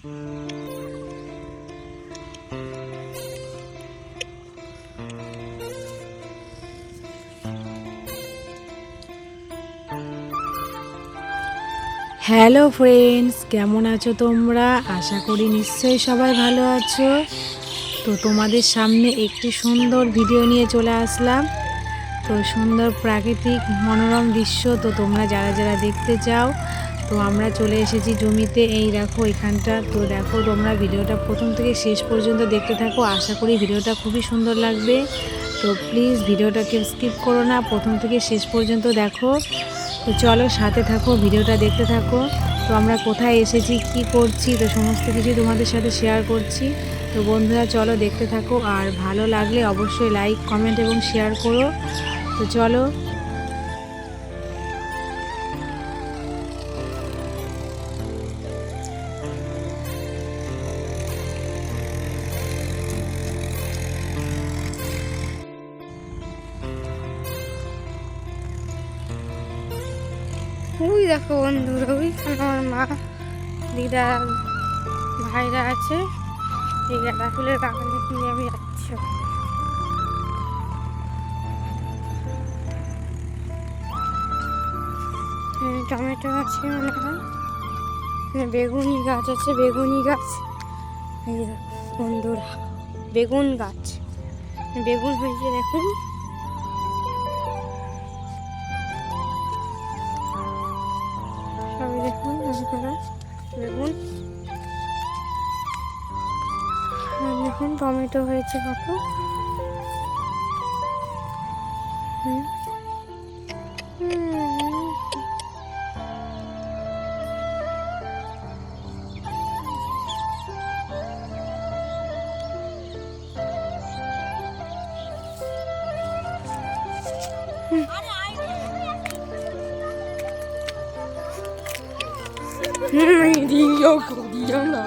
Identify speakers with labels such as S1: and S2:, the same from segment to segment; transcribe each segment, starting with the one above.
S1: Hello friends, কেমন আছো তোমরা? আশা করি নিশ্চয়ই সবাই ভালো আছো। তো তোমাদের সামনে একটি সুন্দর ভিডিও নিয়ে চলে আসলাম। তো সুন্দর প্রাকৃতিক মনোরম দৃশ্য তো তোমরা যারা যারা দেখতে চাও তো আমরা চলে এসেছি জমিতে। এই দেখো এখানটা। তো দেখো তোমরা ভিডিওটা প্রথম থেকে শেষ পর্যন্ত দেখতে থাকো। আশা করি ভিডিওটা খুবই সুন্দর লাগবে। তো প্লিজ ভিডিওটাকে স্কিপ করো না। প্রথম থেকে শেষ পর্যন্ত দেখো। তো চলো সাথে থাকো, ভিডিওটা দেখতে থাকো। তো আমরা কোথায় এসেছি, কি করছি, তো সমস্ত কিছু তোমাদের সাথে শেয়ার করছি। তো বন্ধুরা চলো দেখতে থাকো। আর ভালো লাগলে অবশ্যই লাইক কমেন্ট এবং শেয়ার করো। তো চলো
S2: ওই দেখো বন্ধুরা ওইখানে আমার মা, দিদা, ভাইরা আছে। এই গাঁদা ফুলের বাগানে নিয়ে আমি যাচ্ছি। টমেটো আছে মনে হয়। বেগুনি গাছ আছে, বেগুনি গাছ। বন্ধুরা, বেগুন গাছ। বেগুন হয়েছে দেখুন। দেখুন টমেটো হয়েছে কত হুম। হুম। হুম, দিও গো, দিও না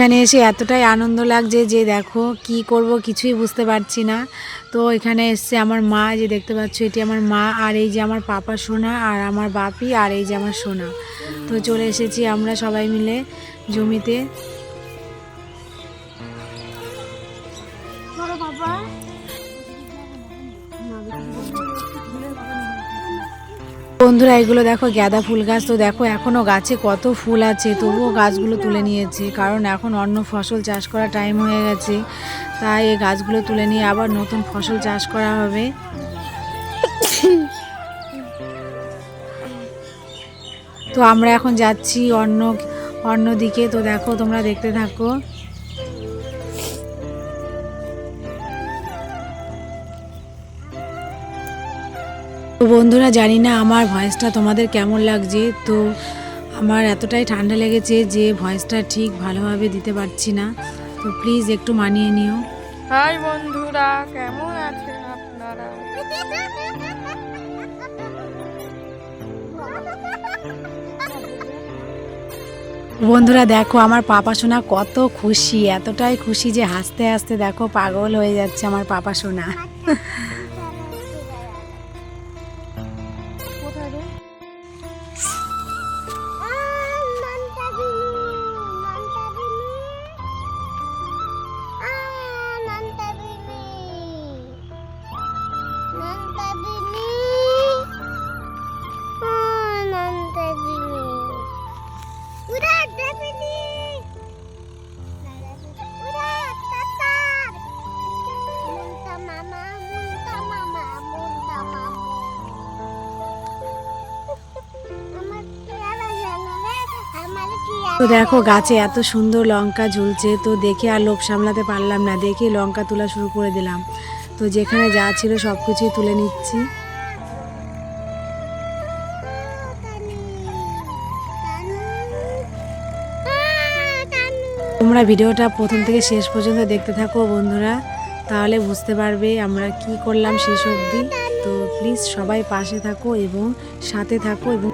S1: এখানে এসে এতটাই আনন্দ লাগছে যে দেখো কি করব কিছুই বুঝতে পারছি না। তো এখানে এসছে আমার মা যে দেখতে পাচ্ছ এটি আমার মা আর এই যে আমার পাপা সোনা আর আমার বাপি আর এই যে আমার সোনা। তো চলে এসেছি আমরা সবাই মিলে জমিতে। বন্ধুরা, এগুলো দেখো গাঁদা ফুল গাছ। তো দেখো, এখনও গাছে কত ফুল আছে, তবুও গাছগুলো তুলে নিয়েছে। কারণ এখন অন্য ফসল চাষ করা টাইম হয়ে গেছে। তাই এই গাছগুলো তুলে নিয়ে আবার নতুন ফসল চাষ করা হবে। তো আমরা এখন যাচ্ছি অন্য অন্য দিকে তো দেখো, তোমরা দেখতে থাকো। তো বন্ধুরা জানি না আমার ভয়েসটা তোমাদের কেমন লাগছে। তো আমার এতটাই ঠান্ডা লেগেছে যে ভয়েসটা ঠিক ভালোভাবে দিতে পারছি না। তো প্লিজ একটু মানিয়ে নিও।
S2: হাই বন্ধুরা কেমন আছেন আপনারা?
S1: বন্ধুরা দেখো আমার পাপা সোনা কত খুশি এতটাই খুশি যে হাসতে হাসতে দেখো পাগল হয়ে যাচ্ছে আমার পাপা সোনা। তো দেখো গাছে এত সুন্দর লঙ্কা ঝুলছে, তো দেখে আর লোভ সামলাতে পারলাম না। দেখে লঙ্কা তোলা শুরু করে দিলাম। তো যেখানে যা ছিল সব কিছুই তুলে নিচ্ছি। তোমরা ভিডিওটা প্রথম থেকে শেষ পর্যন্ত দেখতে থাকো বন্ধুরা। তাহলে বুঝতে পারবে আমরা কি করলাম শেষ অবধি। তো প্লিজ সবাই পাশে থাকো এবং সাথে থাকো এবং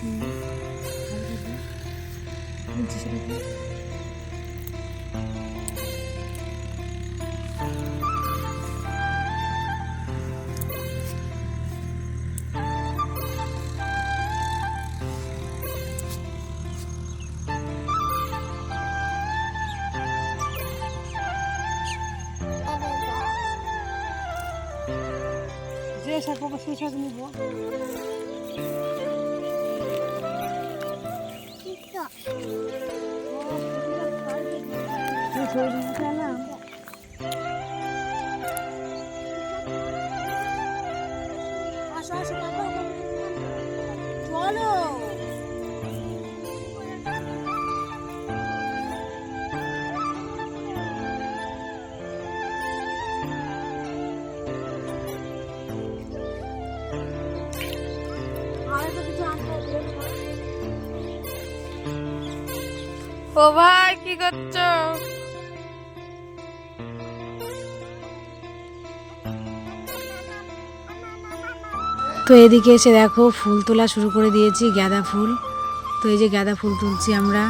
S1: ধরে কি সুন্দর বলছি সেটাকে যে 我不知点
S2: ও ভাই, কি করছ?
S1: তো এদিকে এসে দেখো, ফুল তোলা শুরু করে দিয়েছি, গাঁদা ফুল। তো এই যে গাঁদা ফুল তুলছি আমরা।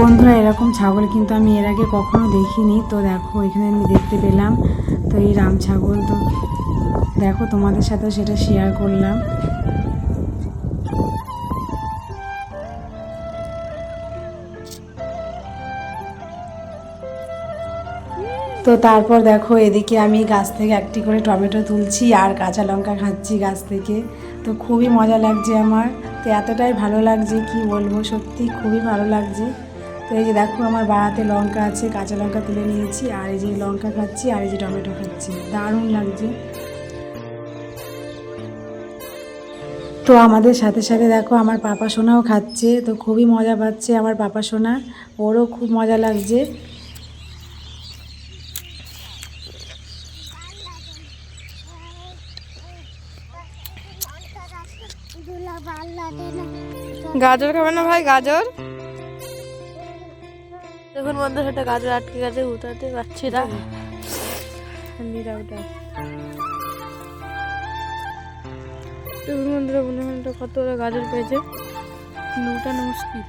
S1: বন্ধুরা, এরকম ছাগল কিন্তু আমি এর আগে কখনো দেখিনি। তো দেখো, এখানে আমি দেখতে পেলাম। তো এই রাম ছাগল, তো দেখো, তোমাদের সাথে সেটা শেয়ার করলাম। তো তারপর দেখো, এদিকে আমি গাছ থেকে একটি করে টমেটো তুলছি আর কাঁচা লঙ্কা খাচ্ছি গাছ থেকে। তো খুবই মজা লাগছে আমার। তো এতটাই ভালো লাগছে, কি বলব, সত্যি খুবই ভালো লাগছে। তো এই যে দেখো আমার বাড়াতে লঙ্কা আছে কাঁচা লঙ্কা তুলে নিয়েছি আর এই যে লঙ্কা খাচ্ছি আর এই যে টমেটো খাচ্ছি। দারুণ লাগছে। তো আমাদের সাথে সাথে দেখো আমার পাপা সোনাও খাচ্ছে তো খুবই মজা পাচ্ছে আমার পাপা সোনা। ওরও খুব মজা লাগছে।
S2: গাজর খাবে না ভাই গাজর? দেখুন বন্ধু সেটা গাজর আটকে গেছে, উঠাতে পারছি না। নিরা ওটা দেখুন বন্ধুরা, মনে হয় কত ওরা গাজর পেয়েছে। উঠানো মুশকিল।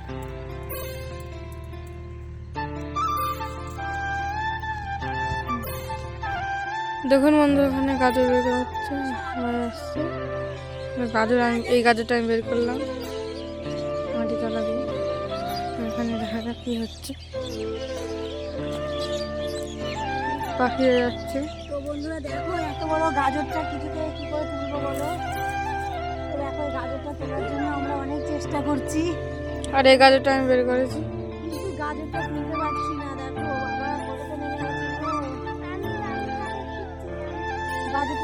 S2: দেখুন বন্ধু ওখানে গাজর বের করা হচ্ছে গাজর আমি এই গাজরটা আমি বের করলাম। কি হচ্ছে? পাখিরা যাচ্ছে।
S1: তো বন্ধুরা দেখো এত বড় গাজরটা কিছুতে কি করে তুলবো বলো? দেখো গাজরটা তোলার জন্য আমরা অনেক চেষ্টা করছি।
S2: আর এই গাজরটা আমি বের করেছি।
S1: কিন্তু গাজরটা তুলতে পারছি না দেখো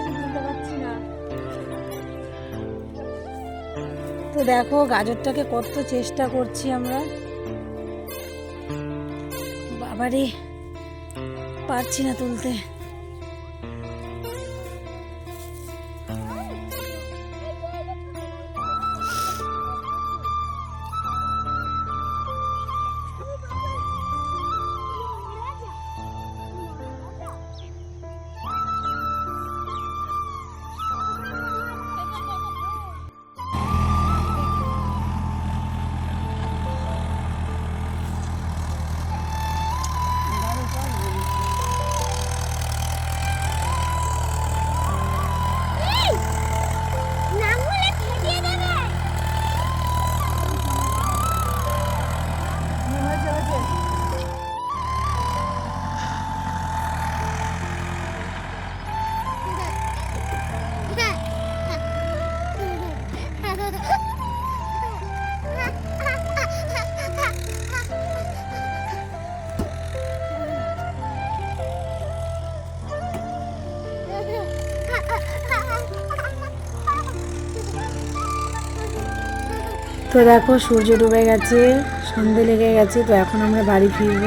S1: তুলতে পারছি না। তো দেখো গাজরটাকে কত চেষ্টা করছি আমরা। বাবারে পারছি না তুলতে। তো দেখো, সূর্য ডুবে গেছে, সন্ধে লেগে গেছে, তো এখন আমরা বাড়ি ফিরব।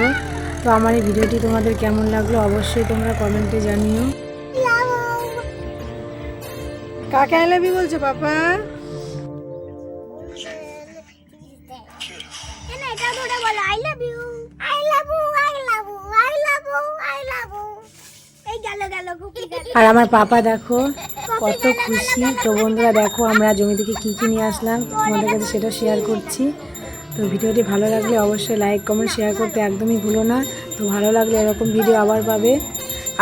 S1: তো আমার এই ভিডিওটি তোমাদের কেমন লাগল অবশ্যই তোমরা কমেন্টে জানিও। কাকে আই লাভ বলছো, papa
S3: I love you I love you I love you I love you এই গেল গেল কুকি গেল
S1: আর আমার পাপা দেখো, কত খুশি। তো বন্ধুরা দেখো, আমরা জমি থেকে কী কী নিয়ে আসলাম, তোমাদের কাছে সেটা শেয়ার করছি। তো ভিডিওটি ভালো লাগলে অবশ্যই লাইক কমেন্ট শেয়ার করতে একদমই ভুলো না। তো ভালো লাগলে এরকম ভিডিও আবার পাবে।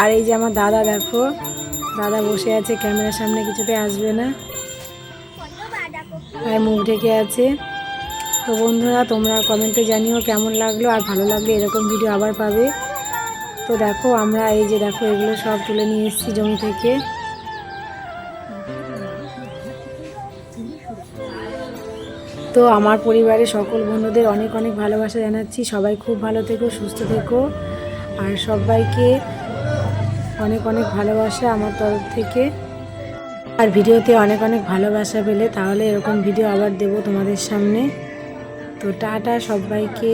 S1: আর এই যে আমার দাদা দেখো, দাদা বসে আছে, ক্যামেরার সামনে কিছুতে আসবে না। আর মুখ ঢেকে আছে। তো বন্ধুরা, তোমরা কমেন্টে জানিও কেমন লাগল, আর ভালো লাগলে এরকম ভিডিও আবার পাবে। তো দেখো, আমরা এই যে দেখো, এগুলো সব তুলে নিয়ে এসেছি জমি থেকে। তো আমার পরিবারের সকল বন্ধুদের অনেক অনেক ভালোবাসা জানাচ্ছি। সবাই খুব ভালো থেকো, সুস্থ থেকো। আর সবাইকে অনেক অনেক ভালোবাসা আমার তরফ থেকে। আর ভিডিওতে অনেক অনেক ভালোবাসা পেলে তাহলে এরকম ভিডিও আবার দেব তোমাদের সামনে। তো টাটা সবাইকে।